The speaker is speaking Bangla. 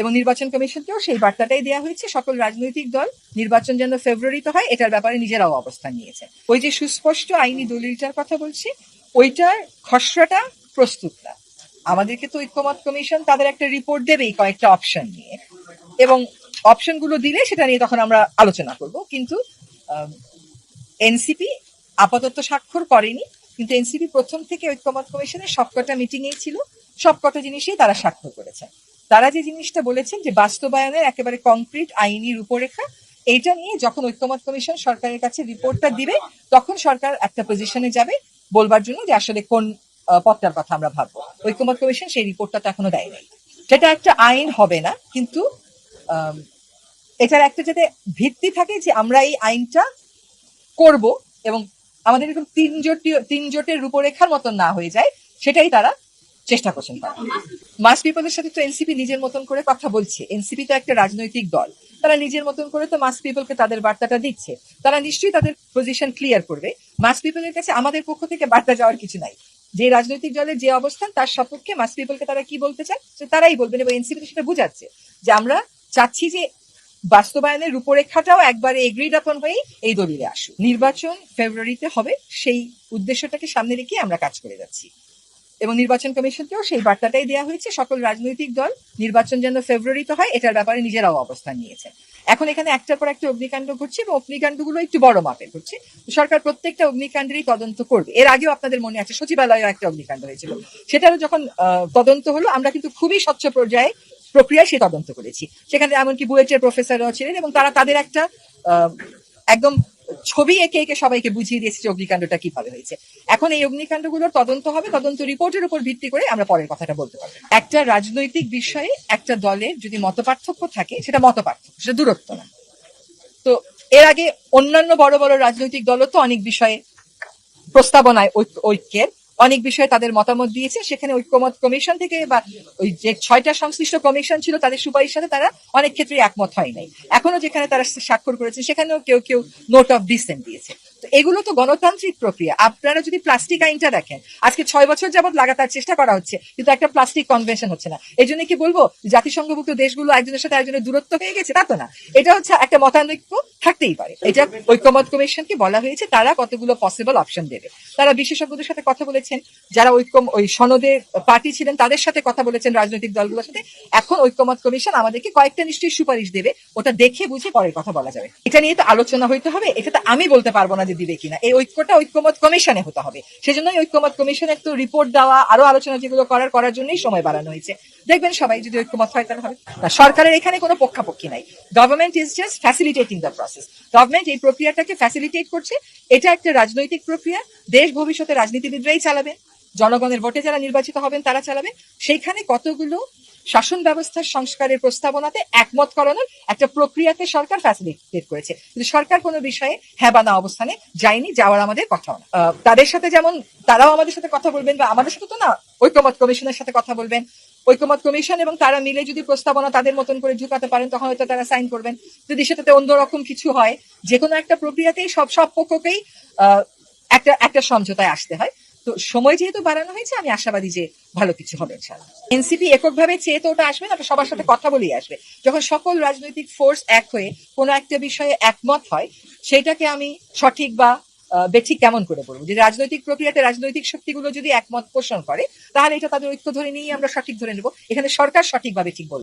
এবং নির্বাচন কমিশনকেও সেই বার্তাটাই দেওয়া হয়েছে। সকল রাজনৈতিক দল নির্বাচন যেন ফেব্রুয়ারিতে হয়, এটার ব্যাপারে নিজেরাও অবস্থান নিয়েছে। ওই যে সুস্পষ্ট আইনি দলিলটার কথা বলছি, ওইটার খসড়াটা প্রস্তুত না আমাদেরকে তো ঐক্যমত কমিশন তাদের একটা রিপোর্ট দেবেই কয়েকটা অপশন নিয়ে। এবং অপশনগুলো দিলে সেটা নিয়ে তখন আমরা আলোচনা করব। কিন্তু এনসিপি আপাতত স্বাক্ষর করেনি। কিন্তু এনসিপি প্রথম থেকে ঐক্যমত কমিশনের সবকটা মিটিংয়েই ছিল। সবকটা জিনিসেই তারা স্বাক্ষর করেছেন তারা যে জিনিসটা বলেছেন যে বাস্তবায়নের একেবারে কংক্রিট আইনি রূপরেখা, এইটা নিয়ে যখন ঐক্যমত কমিশন সরকারের কাছে রিপোর্টটা দিবে, তখন সরকার একটা পজিশনে যাবে বলবার জন্য যে আসলে কোন পথটার কথা আমরা ভাববো। ঐক্যমত কমিশন সেই রিপোর্টটা তো এখনও দেয় সেটা একটা আইন হবে না, কিন্তু এটার একটা যাতে ভিত্তি থাকে যে আমরা এই আইনটা করব এবং আমাদের এরকম তিন জোটি, তিন জোটের রূপরেখার মতন না হয়ে যায়, সেটাই তারা চেষ্টা করছেন মাস পিপলের সাথে তো এনসিপি নিজের মতন করে কথা বলছে। এনসিপি তো একটা রাজনৈতিক দল। তারা নিজের মতন করে তো মাস পিপলকে তাদের বার্তাটা দিচ্ছে। তারা নিশ্চয়ই তাদের পজিশন ক্লিয়ার করবে। মাস পিপলের কাছে আমাদের পক্ষ থেকে বার্তা যাওয়ার কিছু নাই। যে রাজনৈতিক দলের যে অবস্থান, তার সপক্ষে মাস পিপলকে তারা কি বলতে চান তারাই বলবেন এবং এনসিপি সেটা বুঝাচ্ছে যে আমরা চাচ্ছি যে বাস্তবায়নের রূপরেখাটাও একবারে এগ্রিড আপন হয়েই এই দলিলে আসুক। নির্বাচন ফেব্রুয়ারিতে হবে। সেই উদ্দেশ্যটাকে সামনে রেখে আমরা কাজ করে যাচ্ছি। এবং নির্বাচন কমিশনকেও সেই বার্তাটাই দেওয়া হয়েছে, সকল রাজনৈতিক দল নির্বাচন যেন ফেব্রুয়ারিতে হয়, এটার ব্যাপারে নিজেরাও অবস্থান নিয়েছে। এখন এখানে একটার পর একটা অগ্নিকাণ্ড ঘটছে এবং অগ্নিকাণ্ডগুলো একটু বড় মাপের ঘটছে। সরকার প্রত্যেকটা অগ্নিকাণ্ডেরই তদন্ত করবে। এর আগেও আপনাদের মনে আছে, সচিবালয়েও একটা অগ্নিকাণ্ড হয়েছিল। সেটারও যখন তদন্ত হলো, আমরা কিন্তু খুবই স্বচ্ছ পর্যায়ে প্রক্রিয়ায় সে তদন্ত করেছি। সেখানে এমনকি বুয়েটের প্রফেসররাও ছিলেন এবং তারা তাদের একটা একদম ছবি একে একে সবাইকে বুঝিয়ে দিয়েছে যে অগ্নিকাণ্ডটা কীভাবে হয়েছে। এখন এই অগ্নিকাণ্ডগুলোর তদন্ত হবে, তদন্ত রিপোর্টের উপর ভিত্তি করে আমরা পরের কথাটা বলতে পারব। একটা রাজনৈতিক বিষয়ে একটা দলের যদি মতপার্থক্য থাকে, সেটা মতপার্থক্য, সেটা দূরত্ব না। তো এর আগে অন্যান্য বড় বড় রাজনৈতিক দলও তো অনেক বিষয়ে প্রস্তাবনায় ঐক্য- ঐক্যের অনেক বিষয়ে তাদের মতামত দিয়েছে। সেখানে ঐক্যমত কমিশন থেকে বা ওই যে ছয়টা সংশ্লিষ্ট কমিশন ছিল, তাদের সুপারিশ সাথে তারা অনেক ক্ষেত্রে একমত হয় নাই। এখনও যেখানে তারা স্বাক্ষর করেছে, সেখানেও কেউ কেউ নোট অফ ডিসেন্ট দিয়েছে। এগুলো তো গণতান্ত্রিক প্রক্রিয়া। আপনারা যদি প্লাস্টিক আইনটা দেখেন, আজকে ছয় বছর যাবত লাগাতার চেষ্টা করা হচ্ছে, কিন্তু একটা প্লাস্টিক কনভেনশন হচ্ছে না। এই জন্য কি বলব, জাতিসংঘভুক্ত দেশগুলো একজনের সাথে একজনের দূরত্ব হয়ে গেছে, তা তো না। এটা হচ্ছে একটা মতানৈক্য থাকতেই পারে। এটা ঐক্যমত কমিশনকে বলা হয়েছে, তারা কতগুলো পসিবল অপশন দেবে। তারা বিশেষজ্ঞদের সাথে কথা বলেছেন, যারা ঐক্য ওই সনদের পার্টি ছিলেন, তাদের সাথে কথা বলেছেন রাজনৈতিক দলগুলোর সাথে। এখন ঐক্যমত কমিশন আমাদেরকে কয়েকটা নিশ্চয়ই সুপারিশ দেবে, ওটা দেখে বুঝে পরের কথা বলা যাবে। এটা নিয়ে তো আলোচনা হইতে হবে, এটা তো আমি বলতে পারব না যে দিবে কিনা এই ঐক্যটা ঐক্যমত কমিশনে হতে হবে। সেজন্যই ঐক্যমত কমিশনের তো রিপোর্ট দেওয়া, আরও আলোচনা যেগুলো করার করার জন্যই সময় বাড়ানো হয়েছে। দেখবেন সবাই যদি ঐক্যমত হয় তাহলে হবে। সরকারের এখানে কোনো পক্ষাপক্ষি নাই। Government is just facilitating the process government এই প্রক্রিয়াটাকে ফ্যাসিলিটেট করছে। এটা একটা রাজনৈতিক প্রক্রিয়া। দেশ ভবিষ্যতে রাজনীতিবিদরাই চালাবেন জনগণের ভোটে যারা নির্বাচিত হবেন তারা চালাবেন সেইখানে কতগুলো শাসন ব্যবস্থার সংস্কারের প্রস্তাবনাতে একমত করানোর একটা প্রক্রিয়াকে সরকার ফ্যাসিলিটেট করেছে। কিন্তু সরকার কোনো বিষয়ে হ্যাঁ না অবস্থানে যায়নি, যাওয়ার আমাদের কথাও না। তাদের সাথে যেমন তারাও আমাদের সাথে কথা বলবেন বা আমাদের সাথে তো না, ঐক্যমত কমিশনের সাথে কথা বলবেন। ঐক্যমত কমিশন এবং তারা মিলে যদি প্রস্তাবনা তাদের মতন করে ঝুঁকাতে পারেন, তখন হয়তো তারা সাইন করবেন। যদি সেটাতে অন্যরকম কিছু হয় যে কোনো একটা প্রক্রিয়াতেই সব সব পক্ষকেই একটা একটা সমঝোতায় আসতে হয়। তো সময় যেহেতু বাড়ানো হয়েছে, আমি আশাবাদী যে ভালো কিছু হবে এনসিপি এককভাবে চেয়ে তো ওটা আসবে না সবার সাথে কথা বলেই আসবে। যখন সকল রাজনৈতিক ফোর্স এক হয়ে কোনো একটা বিষয়ে একমত হয় সেটাকে আমি সঠিক বা বেঠিক কেমন করে বলব? যে রাজনৈতিক প্রক্রিয়াতে রাজনৈতিক শক্তিগুলো যদি একমত পোষণ করে, তাহলে এটা তাদের ঐক্য ধরে নিয়ে আমরা সঠিক ধরে নেব। এখানে সরকার সঠিকভাবে ঠিক বলবে।